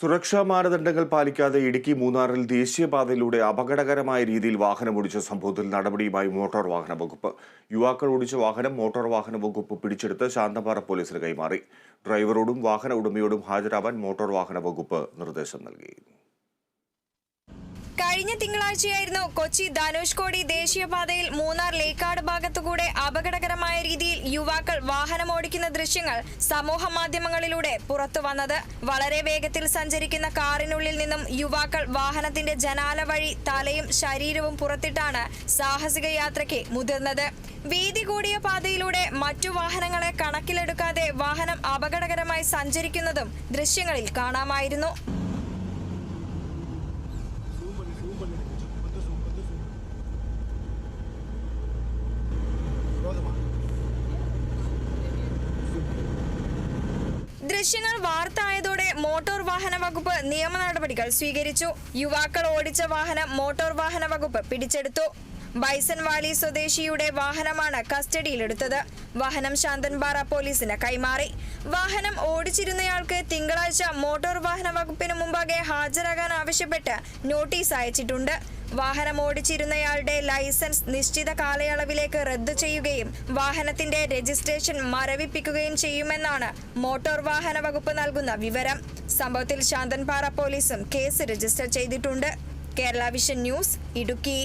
സുരക്ഷാ മാനദണ്ഡങ്ങൾ പാലിക്കാതെ ഇടുക്കി മൂന്നാറിൽ ദേശീയപാതയിലൂടെ അപകടകരമായ രീതിയിൽ വാഹനമോടിച്ച സംഭവത്തിൽ നടപടിയുമായി മോട്ടോർ വാഹന വകുപ്പ്. യുവാക്കൾ ഓടിച്ച വാഹനം മോട്ടോർ വാഹന വകുപ്പ് പിടിച്ചെടുത്ത് ശാന്തപാറ പോലീസിന് കൈമാറി. ഡ്രൈവറോടും വാഹന ഉടമയോടും ഹാജരാവാൻ മോട്ടോർ വാഹന വകുപ്പ് നിർദ്ദേശം നൽകി. കഴിഞ്ഞ തിങ്കളാഴ്ചയായിരുന്നു കൊച്ചി ധനുഷ്കോടി ദേശീയപാതയിൽ മൂന്നാർ ലേക്കാട് യുവാക്കൾ വാഹനമോടിക്കുന്ന ദൃശ്യങ്ങൾ സമൂഹ മാധ്യമങ്ങളിലൂടെ പുറത്തു വന്നത്. വളരെ വേഗത്തിൽ സഞ്ചരിക്കുന്ന കാറിനുള്ളിൽ നിന്നും യുവാക്കൾ വാഹനത്തിന്റെ ജനാല വഴി തലയും ശരീരവും പുറത്തിട്ടാണ് സാഹസിക യാത്രയ്ക്ക് മുതിർന്നത്. വീതി കൂടിയ പാതയിലൂടെ മറ്റു വാഹനങ്ങളെ കണക്കിലെടുക്കാതെ വാഹനം അപകടകരമായി സഞ്ചരിക്കുന്നതും ദൃശ്യങ്ങളിൽ കാണാമായിരുന്നു. ദൃശ്യങ്ങൾ വാർത്തയായതോടെ മോട്ടോർ വാഹന വകുപ്പ് നിയമ നടപടികൾ സ്വീകരിച്ചു. യുവാക്കൾ ഓടിച്ച വാഹനം മോട്ടോർ വാഹന വകുപ്പ് പിടിച്ചെടുത്തു. ബൈസൺ വാലി സ്വദേശിയുടെ വാഹനമാണ് കസ്റ്റഡിയിലെടുത്തത്. വാഹനം ശാന്തൻപാറ പോലീസിന് കൈമാറി. വാഹനം ഓടിച്ചിരുന്നയാൾക്ക് തിങ്കളാഴ്ച മോട്ടോർ വാഹന വകുപ്പിന് മുമ്പാകെ ഹാജരാകാൻ ആവശ്യപ്പെട്ട് നോട്ടീസ് അയച്ചിട്ടുണ്ട്. വാഹനം ഓടിച്ചിരുന്നയാളുടെ ലൈസൻസ് നിശ്ചിത കാലയളവിലേക്ക് റദ്ദു ചെയ്യുകയും വാഹനത്തിന്റെ രജിസ്ട്രേഷൻ മരവിപ്പിക്കുകയും ചെയ്യുമെന്നാണ് മോട്ടോർ വാഹന വകുപ്പ് നൽകുന്ന വിവരം. സംഭവത്തിൽ ശാന്തൻപാറ പോലീസും കേസ് രജിസ്റ്റർ ചെയ്തിട്ടുണ്ട്. Kerala vision news Idukki.